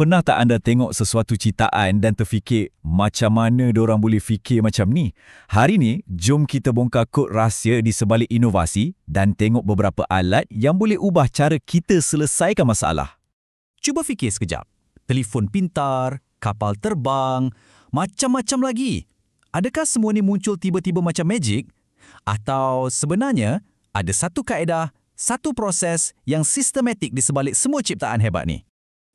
Pernah tak anda tengok sesuatu ciptaan dan terfikir macam mana diorang boleh fikir macam ni? Hari ni, jom kita bongkar kod rahsia di sebalik inovasi dan tengok beberapa alat yang boleh ubah cara kita selesaikan masalah. Cuba fikir sekejap. Telefon pintar, kapal terbang, macam-macam lagi. Adakah semua ni muncul tiba-tiba macam magic? Atau sebenarnya ada satu kaedah, satu proses yang sistematik di sebalik semua ciptaan hebat ni?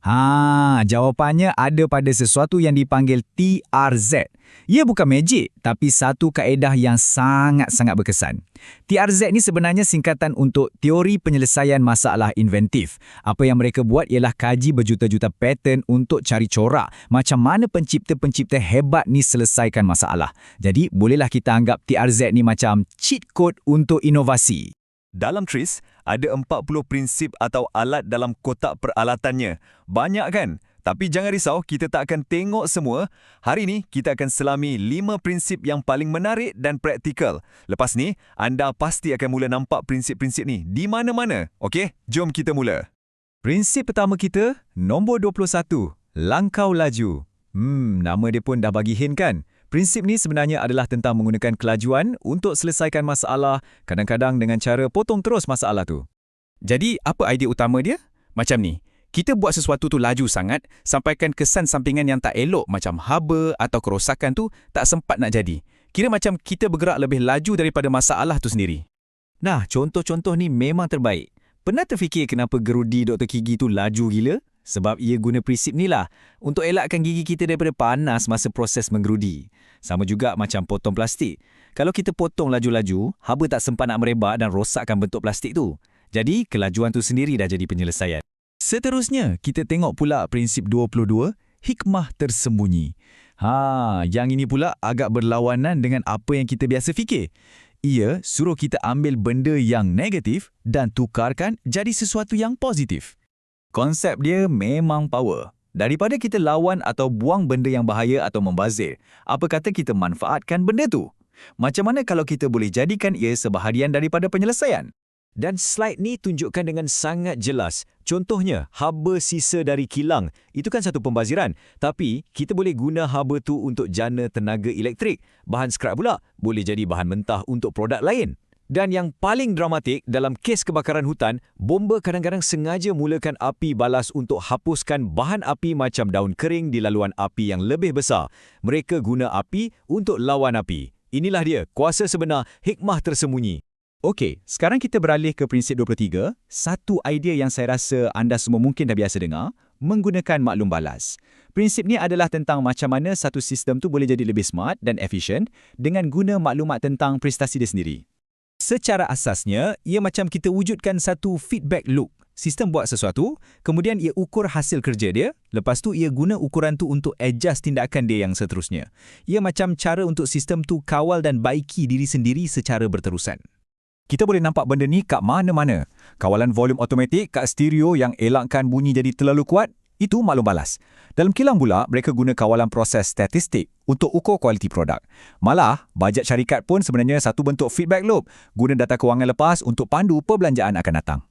Ha, jawapannya ada pada sesuatu yang dipanggil TRZ. Ia bukan magic, tapi satu kaedah yang sangat-sangat berkesan. TRZ ni sebenarnya singkatan untuk Teori Penyelesaian Masalah Inventif. Apa yang mereka buat ialah kaji berjuta-juta pattern untuk cari corak macam mana pencipta-pencipta hebat ni selesaikan masalah. Jadi, bolehlah kita anggap TRZ ni macam cheat code untuk inovasi. Dalam TRIS, ada 40 prinsip atau alat dalam kotak peralatannya. Banyak kan? Tapi jangan risau, kita tak akan tengok semua. Hari ini, kita akan selami 5 prinsip yang paling menarik dan praktikal. Lepas ni, anda pasti akan mula nampak prinsip-prinsip ni di mana-mana. Okey, jom kita mula. Prinsip pertama kita, nombor 21, langkau laju. Hmm, nama dia pun dah bagi hint kan? Prinsip ni sebenarnya adalah tentang menggunakan kelajuan untuk selesaikan masalah, kadang-kadang dengan cara potong terus masalah tu. Jadi, apa idea utama dia? Macam ni, kita buat sesuatu tu laju sangat, sampaikan kesan sampingan yang tak elok macam haba atau kerosakan tu tak sempat nak jadi. Kira macam kita bergerak lebih laju daripada masalah tu sendiri. Nah, contoh-contoh ni memang terbaik. Pernah terfikir kenapa gerudi Dr. Kigi tu laju gila? Sebab ia guna prinsip ni lah untuk elakkan gigi kita daripada panas masa proses menggerudi. Sama juga macam potong plastik. Kalau kita potong laju-laju, haba tak sempat nak merebak dan rosakkan bentuk plastik tu. Jadi, kelajuan tu sendiri dah jadi penyelesaian. Seterusnya, kita tengok pula prinsip 22, hikmah tersembunyi. Ha, yang ini pula agak berlawanan dengan apa yang kita biasa fikir. Ia suruh kita ambil benda yang negatif dan tukarkan jadi sesuatu yang positif. Konsep dia memang power. Daripada kita lawan atau buang benda yang bahaya atau membazir, apa kata kita manfaatkan benda tu? Macam mana kalau kita boleh jadikan ia sebahagian daripada penyelesaian? Dan slide ni tunjukkan dengan sangat jelas. Contohnya, haba sisa dari kilang. Itu kan satu pembaziran. Tapi, kita boleh guna haba tu untuk jana tenaga elektrik. Bahan scrap pula boleh jadi bahan mentah untuk produk lain. Dan yang paling dramatik dalam kes kebakaran hutan, bomba kadang-kadang sengaja mulakan api balas untuk hapuskan bahan api macam daun kering di laluan api yang lebih besar. Mereka guna api untuk lawan api. Inilah dia, kuasa sebenar, hikmah tersembunyi. Okey, sekarang kita beralih ke prinsip 23. Satu idea yang saya rasa anda semua mungkin dah biasa dengar, menggunakan maklum balas. Prinsip ni adalah tentang macam mana satu sistem tu boleh jadi lebih smart dan efisien dengan guna maklumat tentang prestasi dia sendiri. Secara asasnya, ia macam kita wujudkan satu feedback loop. Sistem buat sesuatu, kemudian ia ukur hasil kerja dia, lepas tu ia guna ukuran tu untuk adjust tindakan dia yang seterusnya. Ia macam cara untuk sistem tu kawal dan baiki diri sendiri secara berterusan. Kita boleh nampak benda ni kat mana-mana. Kawalan volume automatik kat stereo yang elakkan bunyi jadi terlalu kuat, itu maklum balas. Dalam kilang pula, mereka guna kawalan proses statistik untuk ukur kualiti produk. Malah, bajet syarikat pun sebenarnya satu bentuk feedback loop guna data kewangan lepas untuk pandu perbelanjaan akan datang.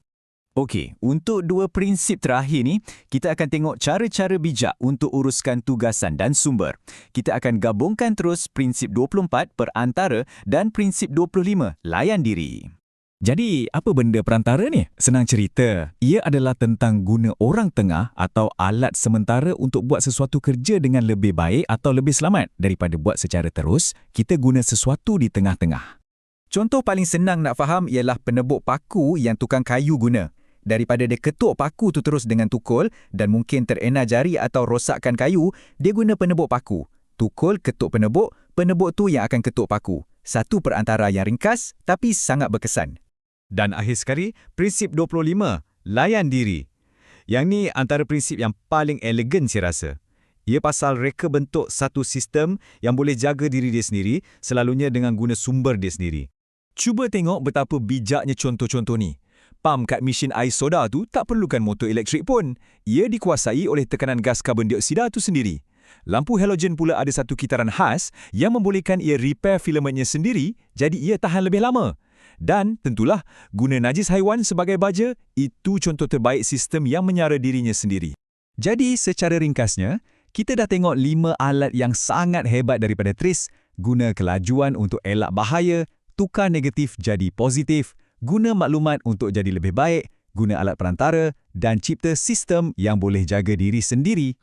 Okey, untuk dua prinsip terakhir ni, kita akan tengok cara-cara bijak untuk uruskan tugasan dan sumber. Kita akan gabungkan terus prinsip 24 perantara dan prinsip 25 layan diri. Jadi, apa benda perantara ni? Senang cerita, ia adalah tentang guna orang tengah atau alat sementara untuk buat sesuatu kerja dengan lebih baik atau lebih selamat daripada buat secara terus, kita guna sesuatu di tengah-tengah. Contoh paling senang nak faham ialah penebuk paku yang tukang kayu guna. Daripada dia ketuk paku tu terus dengan tukul dan mungkin terena jari atau rosakkan kayu, dia guna penebuk paku. Tukul ketuk penebuk, penebuk tu yang akan ketuk paku. Satu perantara yang ringkas tapi sangat berkesan. Dan akhir sekali, prinsip 25, layan diri. Yang ni antara prinsip yang paling elegan saya rasa. Ia pasal reka bentuk satu sistem yang boleh jaga diri dia sendiri selalunya dengan guna sumber dia sendiri. Cuba tengok betapa bijaknya contoh-contoh ni. Pam kat mesin air soda tu tak perlukan motor elektrik pun. Ia dikuasai oleh tekanan gas karbon dioksida tu sendiri. Lampu halogen pula ada satu kitaran khas yang membolehkan ia repair filamentnya sendiri jadi ia tahan lebih lama. Dan tentulah, guna najis haiwan sebagai baja, itu contoh terbaik sistem yang menyara dirinya sendiri. Jadi, secara ringkasnya, kita dah tengok lima alat yang sangat hebat daripada Tris, guna kelajuan untuk elak bahaya, tukar negatif jadi positif, guna maklumat untuk jadi lebih baik, guna alat perantara dan cipta sistem yang boleh jaga diri sendiri.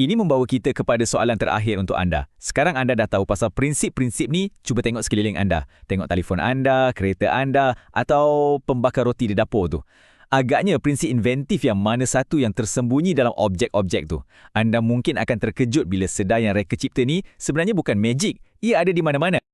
Ini membawa kita kepada soalan terakhir untuk anda. Sekarang anda dah tahu pasal prinsip-prinsip ni, cuba tengok sekeliling anda. Tengok telefon anda, kereta anda atau pembakar roti di dapur tu. Agaknya prinsip inventif yang mana satu yang tersembunyi dalam objek-objek tu. Anda mungkin akan terkejut bila sedar yang reka cipta ni sebenarnya bukan magic. Ia ada di mana-mana.